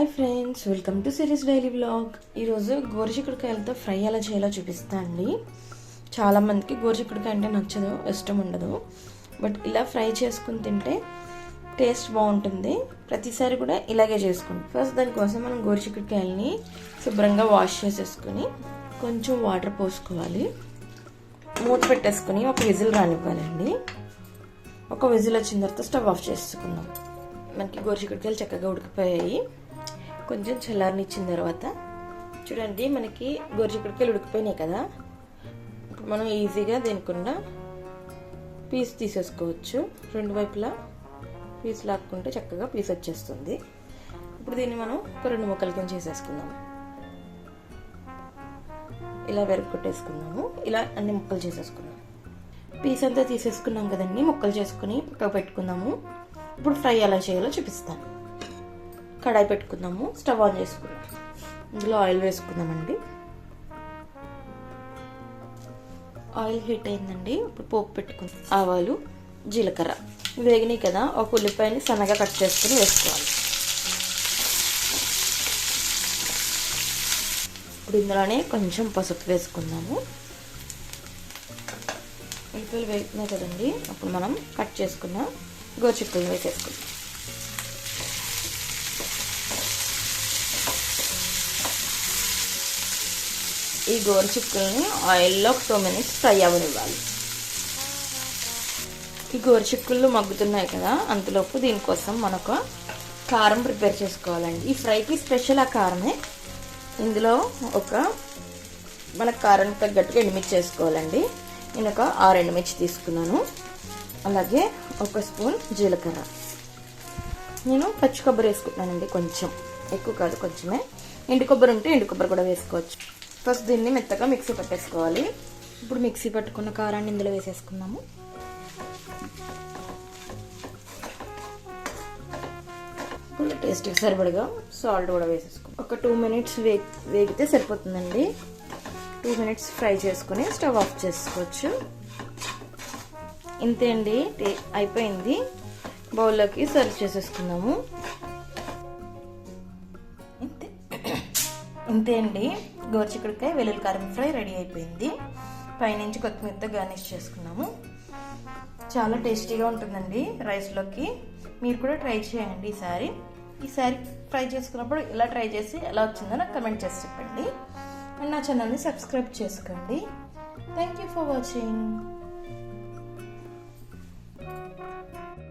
Hi friends welcome to series daily blog ఈరోజు గోరుచిక్కుడుకాయలతో fry ఎలా చేయాలో చూపిస్తా అండి. చాలామందికి గోరుచిక్కుడుకాయ అంటే నచ్చదు ఇష్టం ఉండదు. బట్ ఇలా ఫ్రై చేసుకుని తింటే టేస్ట్ బాగుంటుంది. ప్రతిసారి కూడా ఇలాగే చేసుకోండి. ఫస్ట్ దానికోసం మనం గోరుచిక్కుడుకాయలని శుభ్రంగా వాష్ చేసేసుకుని కొంచెం వాటర్ పోసుకోవాలి. మూత పెట్టేసుకుని ఒక విజిల్ రానివ్వాలండి. ఒక విజిల్ వచ్చిన తర్వాత స్టవ్ ఆఫ్ చేసుకుందాం. మనకి గోరుచిక్కుడుకాయలు చక్కగా ఉడికిపోయాయి. కొంచెం చల్లారనిచ్చిన తర్వాత చూడండి మనకి గోరుచిక్కుడుకాయలు ఉడికిపోయినాయి కదా. ఇప్పుడు మనం ఈజీగా దీనికుండా పీస్ తీసేసుకోవచ్చు. రెండు వైపులా పీస్ లాక్కుంటే చక్కగా పీస్ వచ్చేస్తుంది. ఇప్పుడు దీన్ని మనం ఒక రెండు ముక్కల కింద చేసేసుకుందాం. ఇలా వెరగొట్టేసుకుందాము ఇలా అన్ని ముక్కలు చేసేసుకుందాం. పీస్ అంతా తీసేసుకున్నాం కదండి ముక్కలు చేసుకుని పక్కకు పెట్టుకుందాము. ఇప్పుడు ఫ్రై ఎలా చేయాలో చూపిస్తాను. కడాయి పెట్టుకుందాము స్టవ్ ఆన్ చేసుకుందాం. ఇందులో ఆయిల్ వేసుకుందామండి. ఆయిల్ హీట్ అయిందండి. ఇప్పుడు పోపు పెట్టుకుందాం. ఆవాలు జీలకర్ర. వేగినాయి కదా ఒక ఉల్లిపాయని సన్నగా కట్ చేసుకుని వేసుకోవాలి. ఇప్పుడు ఇందులోనే కొంచెం పసుపు వేసుకుందాము. ఉల్లిపాయలు వేగుతున్నాయి కదండి. అప్పుడు మనం కట్ చేసుకున్న గోచిక్కలు వేసేసుకుందాం. ఈ గోరుచిక్కుల్ని ఆయిల్లో ఒక టూ మినిట్స్ ఫ్రై అవ్వనివ్వాలి. ఈ గోరుచిక్కుళ్ళు మగ్గుతున్నాయి కదా అంతలోపు దీనికోసం మనకు కారం ప్రిపేర్ చేసుకోవాలండి. ఈ ఫ్రైకి స్పెషల్ ఆ కారమే. ఇందులో ఒక మన కారం తగ్గట్టుగా ఎండుమిర్చి చేసుకోవాలండి నేను ఒక ఆరు ఎండుమిర్చి తీసుకున్నాను. అలాగే ఒక స్పూన్ జీలకర్ర. నేను పచ్చి కొబ్బరి వేసుకుంటున్నానండి కొంచెం. ఎక్కువ కాదు కొంచెమే. ఎండు కొబ్బరి ఉంటే ఎండు కొబ్బరి కూడా వేసుకోవచ్చు. ఫస్ట్ దీన్ని మెత్తగా మిక్సీ పట్టేసుకోవాలి. ఇప్పుడు మిక్సీ పట్టుకున్న కారాన్ని ఇందులో వేసేసుకుందాము. ఇప్పుడు టేస్ట్కి సరిపడగా సాల్ట్ కూడా వేసేసుకుందాం ఒక టూ మినిట్స్ వే వేగితే సరిపోతుందండి. టూ మినిట్స్ ఫ్రై చేసుకుని స్టవ్ ఆఫ్ చేసుకోవచ్చు. ఇంతే అండి అయిపోయింది. బౌల్లోకి సర్వ్ చేసేసుకుందాము. ఇంతే. ఇంతే అండి. గోరుచిక్కుడుకాయ వెల్లుల్లి కారం ఫ్రై రెడీ అయిపోయింది. పైనుంచి కొత్తిమీరతో గార్నిష్ చేసుకున్నాము. చాలా టేస్టీగా ఉంటుందండి రైస్లోకి. మీరు కూడా ట్రై చేయండి ఈసారి. ఈసారి ఫ్రై చేసుకున్నప్పుడు ఇలా ట్రై చేసి ఎలా వచ్చిందో నాకు కమెంట్ చేసి చెప్పండి. అండ్ నా ఛానల్ని సబ్స్క్రైబ్ చేసుకోండి. Thank you for watching.